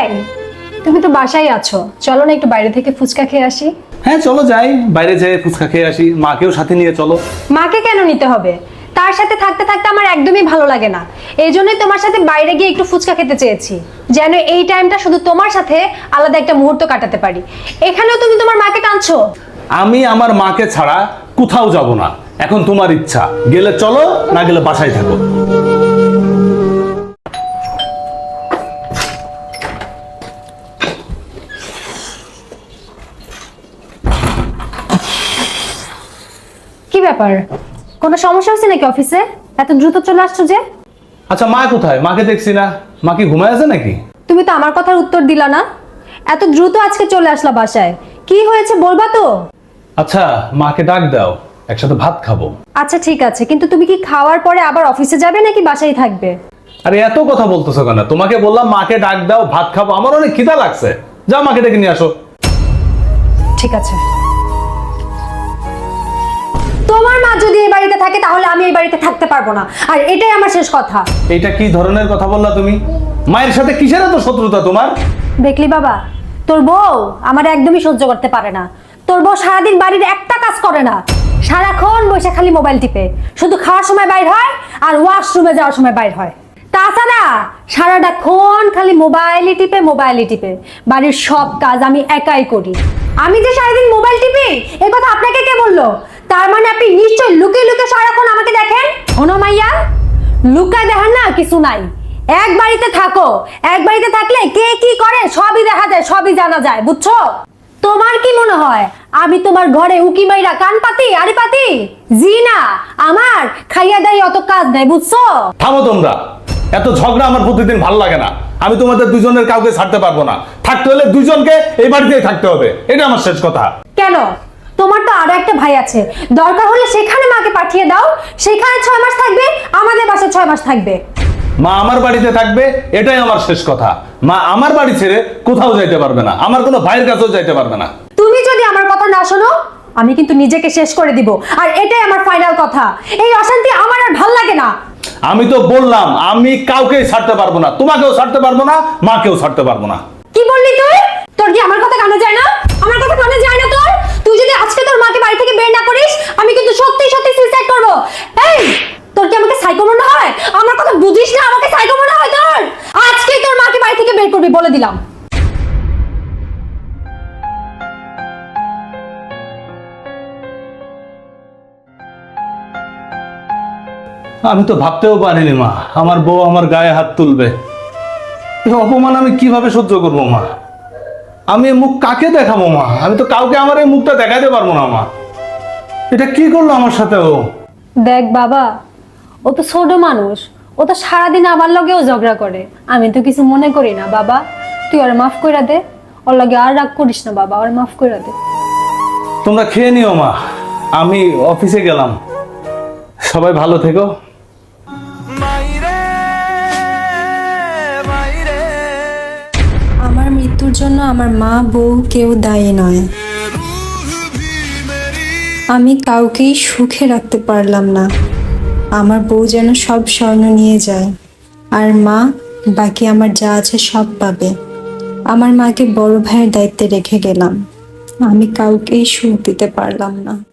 এই তুমি তো বাসায় আছো। চলো না একটু বাইরে থেকে ফুচকা খেয়ে আসি। হ্যাঁ চলো যাই। বাইরে যেয়ে ফুচকা খেয়ে আসি। মাকেও সাথে নিয়ে চলো। মাকে কেন নিতে হবে? তার সাথে থাকতে থাকতে আমার একদমই ভালো লাগে না। এই জন্যই তোমার সাথে বাইরে গিয়ে একটু ফুচকা খেতে চেয়েছি। যেন এই টাইমটা শুধু তোমার সাথে আলাদা একটা মুহূর্ত কাটাতে পারি। এখানেও তুমি তোমার মাকে টানছো? আমি আমার মাকে ছাড়া কোথাও যাব না। এখন তোমার ইচ্ছা। গেলে চলো না গেলে বাসায় থাকো। কি ব্যাপার? কোনো সমস্যা হচ্ছে নাকি অফিসে? এত দ্রুত চলে আসছো যে? আচ্ছা মা কোথায়? মাকে দেখছি না। মা কি ঘুমায় আছে নাকি? তুমি তো আমার কথার উত্তর দিলা না। এত দ্রুত আজকে চলে আসলা বাসায়। কি হয়েছে বলবা তো? আচ্ছা মাকে ডাক দাও। একসাথে ভাত খাব। আচ্ছা ঠিক আছে। কিন্তু তুমি কি খাওয়ার পরে আবার অফিসে যাবে নাকি বাসায় থাকবে? আরে এত কথা বলতেছো কেন? তোমাকে বললাম মাকে ডাক দাও ভাত খাব। আমার অনেক খিদা লাগছে। যাও মাকে ডেকে নিয়ে আসো। ঠিক আছে। থাকে তাহলে আমি এই বাড়িতে থাকতে পারব না। আর এটাই আমার শেষ কথা। এটা কি ধরনের কথা বললা তুমি? মায়ের সাথে কিসের এত শত্রুতা তোমার? দেখলি বাবা তোর বউ আমার একদমই সহ্য করতে পারে না। তোর বউ সারাদিন বাড়ির একটা কাজ করে না। সারাক্ষণ বসে খালি মোবাইল টিপে। শুধু খাওয়ার সময় বাইর হয় আর ওয়াশরুমে যাওয়ার সময় বাইর হয়। তাছাড়া সারাটাক্ষণ খালি মোবাইলই টিপে মোবাইলই টিপে। বাড়ির সব কাজ আমি একাই করি। আমি যে সারাদিন মোবাইল টিপি এই কথা আপনাকে কে বলল? আপনি নিশ্চয়ই লুকিয়ে লুকিয়ে সারাক্ষণ আমাকে দেখেন? হনো মাইয়া লুকায় দেখেন না কিছু নাই। এক বাড়িতে থাকো এক বাড়িতে থাকলে কে কি করে সবই দেখা যায় সবই জানা যায় বুঝছ? তোমার কি মনে হয় আমি তোমার ঘরে উকি মাইরা কান পাতি আরে পাতি? জি না আমার খাইয়া দেয় অত কাজ নাই বুঝছ? থামো তোমরা এত ঝগড়া আমার প্রতিদিন ভালো লাগে না। আমি তোমাদের দুজনের কাউকে ছাড়তে পারব না। থাকতে হলে দুজনকে এই বাড়িতেই থাকতে হবে এটা আমার শেষ কথা। কেন? তো আরও একটা ভাই আছে। দরকার হলে সেখানে মাকে পাঠিয়ে দাও। সেখানে ছয় মাস থাকবে আমাদের বাসায় ছয় মাস থাকবে। মা আমার বাড়িতে থাকবে এটাই আমার শেষ কথা। মা আমার বাড়ি ছেড়ে কোথাও যাইতে পারবে না। আমার কোনো ভাইয়ের কাছেও যাইতে পারবে না। তুমি যদি আমার কথা না শোনো আমি কিন্তু নিজেকে শেষ করে দিব। আর এটাই আমার ফাইনাল কথা। এই অশান্তি আমার আর ভালো লাগে না। আমি তো বললাম আমি কাউকে ছাড়তে পারব না। তোমাকেও ছাড়তে পারব না মাকেও ছাড়তে পারব না। কি বললি তুই? তোর কি আমার কথা কানে যায় না? আমার কথা কানে যায় না তোর তুই যদি আজকে তোর মাকে বাড়ি থেকে বের না করিস আমি কিন্তু সত্যি সত্যি সুইসাইড করব এই তোর কি আমাকে সাইকো মনে হয় আমার কথা বুঝিস না আমাকে সাইকো মনে হয় তোর আজকেই তোর মাকে বাড়ি থেকে বের করবি বলে দিলাম। আমি তো ভাবতেও পারিনি মা। আমার বউ আমার গায়ে হাত তুলবে। এই অপমান আমি কীভাবে সহ্য করব মা? আমি মুখ কাকে দেখাবো মা? আমি তো কাউকে আমার এই মুখটা দেখাতে পারব না মা। এটা কি করল আমার সাথে ও? দেখ বাবা ও তো ছোট মানুষ। ও তো সারাদিন আমার লগেও ঝগড়া করে। আমি তো কিছু মনে করি না বাবা। তুই ওর মাফ কইরা দে। ওর লগে আর রাগ করিস না বাবা ওর মাফ কইরা দে। তোমরা খেয়ে নিও মা আমি অফিসে গেলাম। সবাই ভালো থেকো। আমার মৃত্যুর জন্য আমার মা বউ কেউ দায়ী নয়। আমি কাউকেই সুখে রাখতে পারলাম না। আমার বউ যেন সব স্বর্ণ নিয়ে যায়। আর মা বাকি আমার যা আছে সব পাবে। আমার মাকে বড় ভাইয়ের দায়িত্বে রেখে গেলাম। আমি কাউকেই সুখ দিতে পারলাম না।